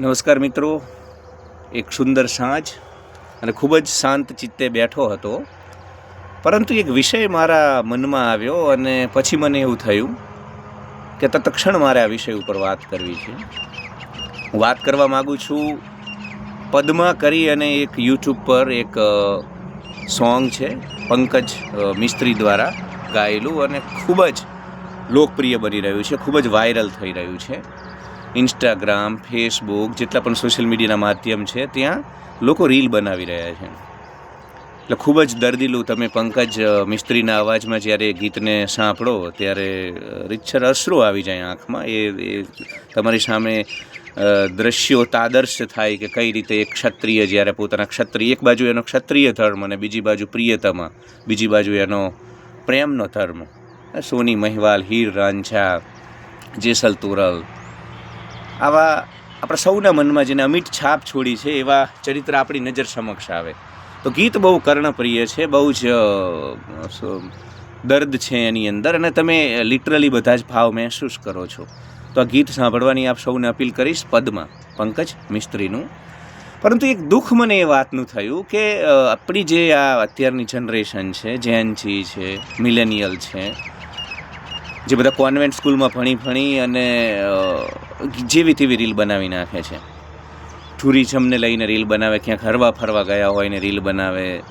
નમસ્કાર મિત્રો. એક સુંદર સાંજ અને ખૂબ જ શાંત ચિત્તે બેઠો હતો. પરંતુ એક વિષય મારા મનમાં આવ્યો અને પછી મને એવું થયું કે તત્ક્ષણ મારે આ વિષય ઉપર વાત કરવી છે. હું વાત કરવા માગું છું પદ્મા કરી અને એક યુટ્યુબ પર એક સોંગ છે, પંકજ મિસ્ત્રી દ્વારા ગાયેલું અને ખૂબ જ લોકપ્રિય બની રહ્યું છે, ખૂબ જ વાયરલ થઈ રહ્યું છે. ઇન્સ્ટાગ્રામ ફેસબુક જેટલા પણ સોશિયલ મીડિયાના માધ્યમ છે, ત્યાં લોકો રીલ બનાવી રહ્યા છે. એટલે ખૂબ જ દર્દીલું તમે પંકજ મિસ્ત્રીના અવાજમાં જ્યારે ગીતને સાંભળો, ત્યારે રીતસર અશ્રુ આવી જાય આંખમાં. એ એ તમારી સામે દ્રશ્યો તાદર્શ થાય કે કઈ રીતે એક ક્ષત્રિય જ્યારે પોતાના ક્ષત્રિય, એક બાજુ એનો ક્ષત્રિય ધર્મ અને બીજી બાજુ પ્રિયતમા, બીજી બાજુ એનો પ્રેમનો ધર્મ. સોની મહેવાલ, હીર રાંઝા, જેસલ તોરલ આવા આપણા સૌના મનમાં જેને અમિટ છાપ છોડી છે, એવા ચરિત્ર આપણી નજર સમક્ષ આવે. તો ગીત બહુ કર્ણપ્રિય છે, બહુ જ દર્દ છે એની અંદર અને તમે લિટરલી બધા જ ભાવ મહેસૂસ કરો છો. તો આ ગીત સાંભળવાની આપ સૌને અપીલ કરીશ પદમાં, પંકજ મિસ્ત્રીનું. પરંતુ એક દુઃખ મને એ વાતનું થયું કે આપણી જે આ અત્યારની જનરેશન છે જેનજી છે મિલેનિયલ છે જે બધા કોન્વેન્ટ સ્કૂલમાં ભણી ભણી અને જેવી તેવી રીલ બનાવી નાખે છે. ટુરિઝમને લઈને રીલ બનાવે, ક્યાંક હરવા ફરવા ગયા હોય ને રીલ બનાવે.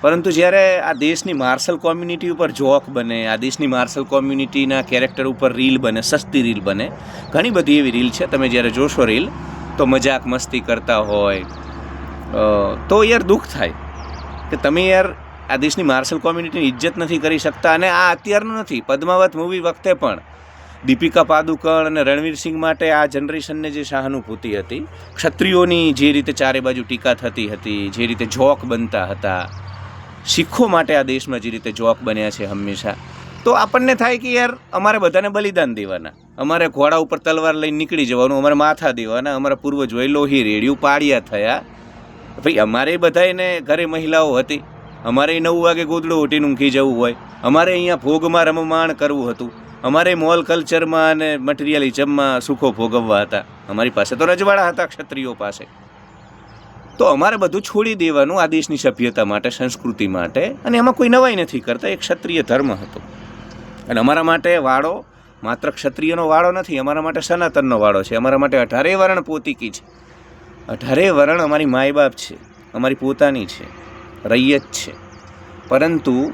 પરંતુ જ્યારે આ દેશની માર્શલ કોમ્યુનિટી ઉપર જોક બને, આ દેશની માર્શલ કોમ્યુનિટીના કેરેક્ટર ઉપર રીલ બને, સસ્તી રીલ બને, ઘણી બધી એવી રીલ છે. તમે જ્યારે જોશો રીલ, તો મજાક મસ્તી કરતા હોય તો યાર દુઃખ થાય. કે તમે યાર આ દેશની માર્શલ કોમ્યુનિટીની ઇજ્જત નથી કરી શકતા અને આ અત્યારનું નથી, પદ્માવત મૂવી વખતે પણ. દીપિકા પાદુકણ અને રણવીર સિંહ માટે આ જનરેશનને જે સહાનુભૂતિ હતી, ક્ષત્રિયોની જે રીતે ચારે બાજુ ટીકા થતી હતી, જે રીતે જોક બનતા હતા, શીખો માટે આ દેશમાં જે રીતે જોક બન્યા છે હંમેશા. તો આપણને થાય કે યાર, અમારે બધાને બલિદાન દેવાના. અમારે ઘોડા ઉપર તલવાર લઈને નીકળી જવાનું, અમારે માથા દેવાના, અમારા પૂર્વજોએ લોહી રેડિયું પાડ્યા થયા. ભાઈ, અમારે બધાને ઘરે મહિલાઓ હતી. અમારે નવ વાગે ગોદડું ઉઠીને ઊંઘી જવું હોય. અમારે અહીંયા ભોગમાં રમમાણ કરવું હતું. અમારે મોલ કલ્ચરમાં અને મટીરિયલિઝમમાં સુખો ભોગવવા હતા. અમારી પાસે તો રજવાડા હતા ક્ષત્રિયો પાસે. તો અમારે બધું છોડી દેવાનું આ દેશની સભ્યતા માટે, સંસ્કૃતિ માટે. અને એમાં કોઈ નવાઈ નથી કરતા. એક ક્ષત્રિય ધર્મ હતો. અને અમારા માટે વાળો માત્ર ક્ષત્રિયનો વાળો નથી, અમારા માટે સનાતનનો વાળો છે. અમારા માટે અઢારે વર્ણ પોતીકી છે. અઢારે વર્ણ અમારી માય બાપ છે. અમારી પોતાની છે. રૈયત છે. પરંતુ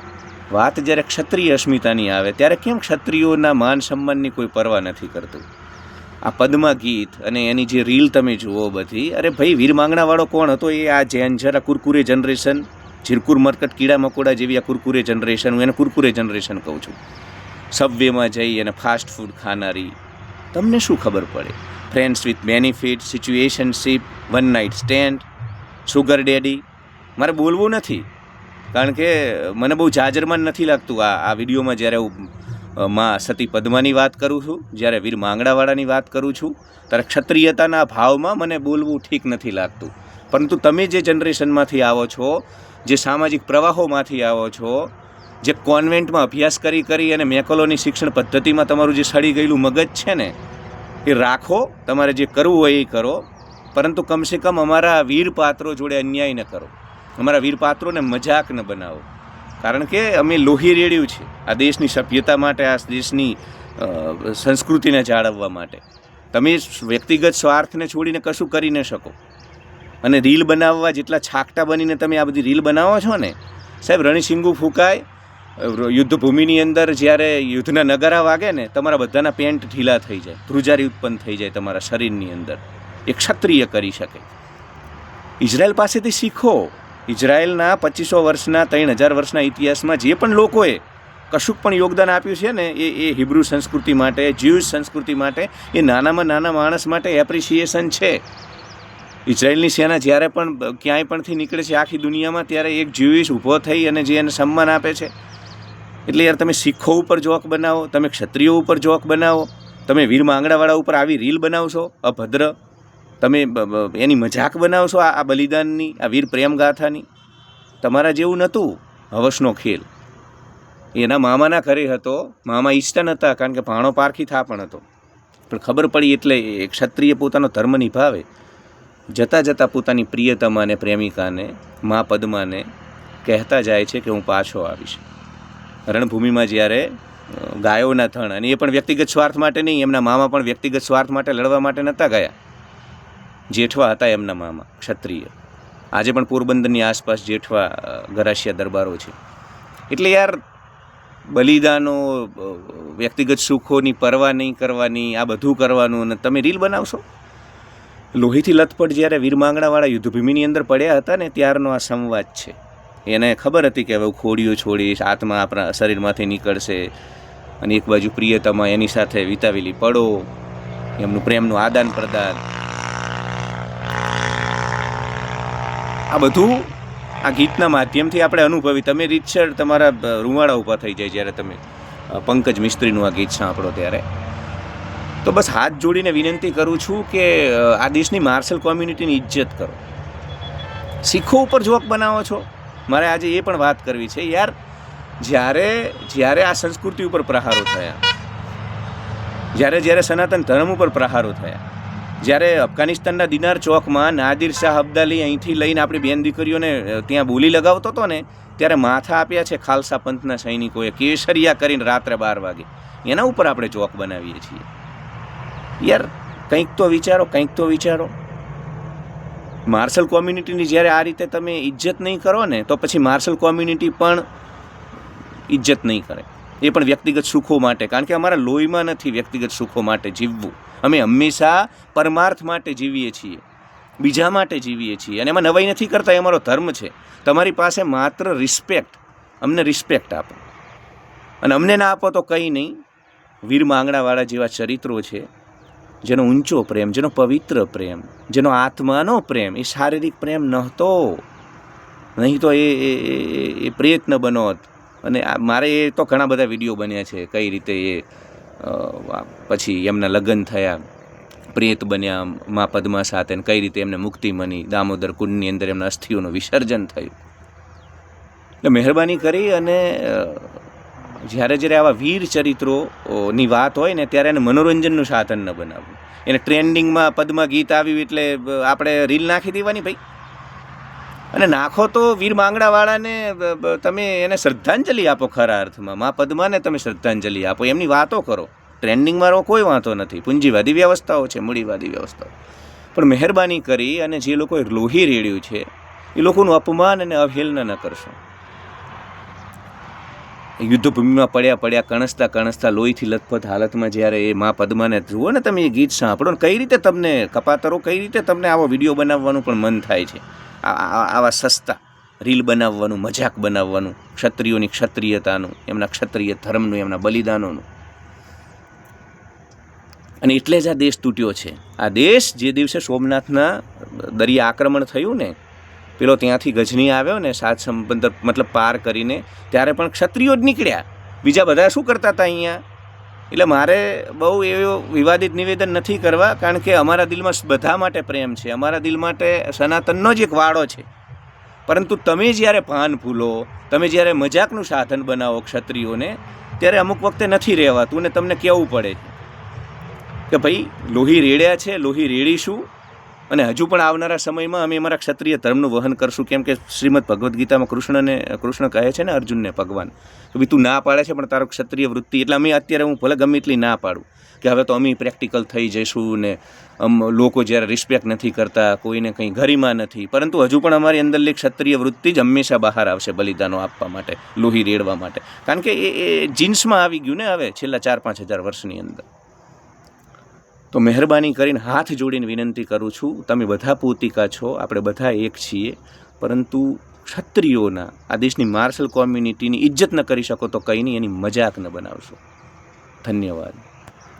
વાત જ્યારે ક્ષત્રિય અસ્મિતાની આવે, ત્યારે કેમ ક્ષત્રિયોના માન સન્માનની કોઈ પરવા નથી કરતું? આ પદ્મા ગીત અને એની જે રીલ તમે જુઓ બધી, અરે ભાઈ, વીર માંગણાવાળો કોણ હતો એ? આ જેન જરા કુરકુરે જનરેશન, ઝીરકુર, મરકટ, કીડા મકોડા જેવી આ કુરકુરે જનરેશન, હું એને કુરકુરે જનરેશન કહું છું. સબવેમાં જઈ અને ફાસ્ટ ફૂડ ખાનારી. તમને શું ખબર પડે? Friends with benefit situationship one night stand sugar daddy મારે બોલવું નથી. કારણ કે મને બહુ જાજરમાન નથી લાગતું આ આ વિડીયોમાં જ્યારે હું માં સતી પદ્માની વાત કરું છું, જ્યારે વીર માંગડાવાળાની વાત કરું છું, ત્યારે ક્ષત્રિયતાના ભાવમાં મને બોલવું ઠીક નથી લાગતું. પરંતુ તમે જે જનરેશનમાંથી આવો છો, જે સામાજિક પ્રવાહોમાંથી આવો છો, જે કોન્વેન્ટમાં અભ્યાસ કરી કરી અને મેકલોની શિક્ષણ પદ્ધતિમાં તમારું જે સડી ગયેલું મગજ છે ને, એ રાખો, તમારે જે કરવું હોય એ કરો, પરંતુ કમસે કમ અમારા વીર પાત્રો જોડે અન્યાય ન કરો. અમારા વીર પાત્રોને મજાક ન બનાવો. કારણ કે અમે લોહી રેડ્યું છે. આ દેશની સભ્યતા માટે, આ દેશની સંસ્કૃતિને જાળવવા માટે. તમે વ્યક્તિગત સ્વાર્થને છોડીને કશું કરી ન શકો. અને રીલ બનાવવા જેટલા છાકટા બનીને તમે આ બધી રીલ બનાવો છો ને, સાહેબ, રણસિંગુ ફૂંકાય યુદ્ધભૂમિની અંદર જ્યારે યુદ્ધના નગારા વાગે ને, તમારા બધાના પેન્ટ ઢીલા થઈ જાય, ધ્રુજારી ઉત્પન્ન થઈ જાય તમારા શરીરની અંદર. એ ક્ષત્રિય કરી શકે. ઇઝરાયલ પાસેથી શીખો. ઇઝરાયલના પચીસો વર્ષના, ત્રણ હજાર વર્ષના ઇતિહાસમાં જે પણ લોકોએ કશુંક પણ યોગદાન આપ્યું છે ને, એ એ હિબ્રુ સંસ્કૃતિ માટે જ્યુઝ સંસ્કૃતિ માટે, એ નાનામાં નાના માણસ માટે એપ્રિસિએશન છે. ઇઝરાયલની સેના જ્યારે પણ ક્યાંય પણથી નીકળે છે આખી દુનિયામાં, ત્યારે એક જ્યુઈશ ઊભો થઈ અને જે એને સન્માન આપે છે. એટલે યાર તમે શીખો ઉપર જોક બનાવો, તમે ક્ષત્રિયો ઉપર જોક બનાવો, તમે વીર માંગડાવાળા ઉપર આવી રીલ બનાવશો, અભદ્ર તમે એની મજાક બનાવશો આ આ બલિદાનની, આ વીર પ્રેમ ગાથાની? તમારા જેવું નહોતું, હવસનો ખેલ. એના મામાના ઘરે હતો, મામા ઈચ્છતા નહોતા કારણ કે ભાણો પારખી થા પણ હતો. પણ ખબર પડી એટલે એ ક્ષત્રિય પોતાનો ધર્મ નિભાવે. જતાં જતાં પોતાની પ્રિયતમાને, પ્રેમિકાને, મા પદ્માને કહેતા જાય છે કે હું પાછો આવીશ. રણભૂમિમાં જ્યારે ગાયોના થણ, અને એ પણ વ્યક્તિગત સ્વાર્થ માટે નહીં, એમના મામા પણ વ્યક્તિગત સ્વાર્થ માટે લડવા માટે નહોતા ગયા. જેઠવા હતા એમના મામા, ક્ષત્રિય. આજે પણ પોરબંદરની આસપાસ જેઠવા ગરાસિયા દરબારો છે. એટલે યાર, બલિદાનો વ્યક્તિગત સુખોની પરવા નહીં કરવાની, આ બધું કરવાનું અને તમે રીલ બનાવશો? લોહીથી લથપટ જ્યારે વીરમાંગણાવાળા યુદ્ધભૂમિની અંદર પડ્યા હતા ને, ત્યારનો આ સંવાદ છે. એને ખબર હતી કે હવે ખોડીઓ છોડીશ, આત્મા આપણા શરીરમાંથી નીકળશે અને એક બાજુ પ્રિયતમા એની સાથે વિતાવેલી પડો એમનું પ્રેમનું આદાન પ્રદાન આ બધું આ ગીતના માધ્યમથી આપણે અનુભવી. તમે રીતસર તમારા રૂવાડા ઊભા થઈ જાય જ્યારે તમે પંકજ મિસ્ત્રીનું આ ગીત સાંભળો ત્યારે. તો બસ હાથ જોડીને વિનંતી કરું છું કે આ દેશની માર્શલ કોમ્યુનિટીની ઇજ્જત કરો. શીખો ઉપર જોક બનાવો છો. મારે આજે એ પણ વાત કરવી છે, યાર, જ્યારે જ્યારે આ સંસ્કૃતિ ઉપર પ્રહારો થયા, જ્યારે જ્યારે સનાતન ધર્મ ઉપર પ્રહારો થયા જ્યારે અફઘાનિસ્તાનના દિનાર ચોકમાં નાદિર શાહ અબ્દાલી અહીંથી લઈને આપણી બેન દીકરીઓને ત્યાં બોલી લગાવતો હતો ને, ત્યારે માથા આપ્યા છે ખાલસા પંથના સૈનિકોએ કેસરિયા કરીને રાત્રે બાર વાગે. એના ઉપર આપણે ચોક બનાવીએ છીએ. યાર, કંઈક તો વિચારો, કંઈક તો વિચારો. માર્શલ કોમ્યુનિટીની જ્યારે આ રીતે તમે ઇજ્જત નહીં કરો ને, તો પછી માર્શલ કોમ્યુનિટી પણ ઇજ્જત નહીં કરે. એ પણ વ્યક્તિગત સુખો માટે, કારણ કે અમારા લોહીમાં નથી વ્યક્તિગત સુખો માટે જીવવું. અમે હંમેશા પરમાર્થ માટે જીવીએ છીએ, બીજા માટે જીવીએ છીએ. અને એમાં નવાઈ નથી કરતા, એ અમારો ધર્મ છે. તમારી પાસે માત્ર રિસ્પેક્ટ અમને રિસ્પેક્ટ આપો. અને અમને ના આપો તો કંઈ નહીં. વીર માંગણાવાળા જેવા ચરિત્રો છે, જેનો ઊંચો પ્રેમ, જેનો પવિત્ર પ્રેમ, જેનો આત્માનો પ્રેમ, એ શારીરિક પ્રેમ નહોતો. નહીં તો એ, એ- પ્રયત્ન બનોત. અને મારે એ તો ઘણા બધા વીડિયો બન્યા છે, કઈ રીતે એ પછી એમના લગ્ન થયા, પ્રેત બન્યા મા પદ્મા સાથે અને કઈ રીતે એમને મુક્તિ મળી દામોદર કુંડની અંદર એમના અસ્થિઓનું વિસર્જન થયું. એટલે મહેરબાની કરી અને જ્યારે જ્યારે આવા વીર ચરિત્રોની વાત હોય ને ત્યારે એને મનોરંજનનું સાધન ન બનાવવું. એને ટ્રેન્ડિંગમાં પદ્મા ગીત આવ્યું એટલે આપણે રીલ નાખી દેવાની ભાઈ. અને નાખો તો વીર માંગડાવાળાને તમે એને શ્રદ્ધાંજલિ આપો ખરા અર્થમાં. મા પદ્માને તમે શ્રદ્ધાંજલિ આપો, એમની વાતો કરો. ટ્રેન્ડિંગમાં રહો, કોઈ વાંધો નથી. પૂંજીવાદી વ્યવસ્થાઓ છે, મૂડીવાદી વ્યવસ્થાઓ. પણ મહેરબાની કરી અને જે લોકોએ લોહી રેડ્યું છે, એ લોકોનું અપમાન અને અવહેલના ન કરશો. યુદ્ધભૂમિમાં પડ્યા પડ્યા, કણસતા કણસતા લોહીથી લથપથ હાલતમાં જ્યારે એ મા પદ્માને જુઓ ને તમે એ ગીત સાંભળો કઈ રીતે તમને કપાતરો, કઈ રીતે તમને આવો વીડિયો બનાવવાનું પણ મન થાય છે. આવા સસ્તા રીલ બનાવવાનું, મજાક બનાવવાનું, ક્ષત્રિયોની ક્ષત્રિયતાનું, એમના ક્ષત્રિય ધર્મનું, એમના બલિદાનોનું. અને એટલે જ આ દેશ તૂટ્યો છે. આ દેશ જે દિવસે સોમનાથના દરિયા આક્રમણ થયું ને, પેલો ત્યાંથી ગજની આવ્યો ને, સાત સંબંધ, મતલબ પાર કરીને, ત્યારે પણ ક્ષત્રિયો જ નીકળ્યા. બીજા બધા શું કરતા હતા અહીંયા? એટલે મારે બહુ એવો વિવાદિત નિવેદન નથી કરવા, કારણ કે અમારા દિલમાં બધા માટે પ્રેમ છે. અમારા દિલ માટે સનાતનનો જ એક વાડો છે. પરંતુ તમે જ્યારે પાન ફૂલો તમે જ્યારે મજાકનું સાધન બનાવો ક્ષત્રિયોને, ત્યારે અમુક વખતે નથી રહેવાતું ને તમને કહેવું પડે કે ભાઈ, લોહી રેડ્યા છે, લોહી રેડીશું અને હજુ પણ આવનારા સમયમાં અમે અમારા ક્ષત્રિય ધર્મનું વહન કરશું. કેમ કે શ્રીમદ ભગવદ્ ગીતામાં કૃષ્ણને, કૃષ્ણ કહે છે ને અર્જુનને, ભગવાન. કે ભાઈ તું ના પાડે છે, પણ તારો ક્ષત્રિય વૃત્તિ, એટલે અમે અત્યારે હું ભલે ગમે એટલી ના પાડું. કે હવે તો અમે પ્રેક્ટિકલ થઈ જઈશું ને આમ લોકો જ્યારે રિસ્પેક્ટ નથી કરતા, કોઈને કંઈ ગરિમા નથી. પરંતુ હજુ પણ અમારી અંદરની ક્ષત્રિય વૃત્તિ જ હંમેશા બહાર આવશે બલિદાનો આપવા માટે, લોહી રેડવા માટે. કારણ કે એ જીન્સમાં આવી ગયું ને હવે, છેલ્લા ચાર પાંચ હજાર વર્ષની અંદર. તો મહેરબાની કરીને હાથ જોડીને વિનંતી કરું છું, તમે બધા પોતિકા છો, આપણે બધા એક છીએ, પરંતુ ક્ષત્રિયોના, આ દેશની માર્શલ કોમ્યુનિટીની ઇજ્જત ન કરી શકો તો કંઈ નહીં, એની મજાક ન બનાવશો. ધન્યવાદ.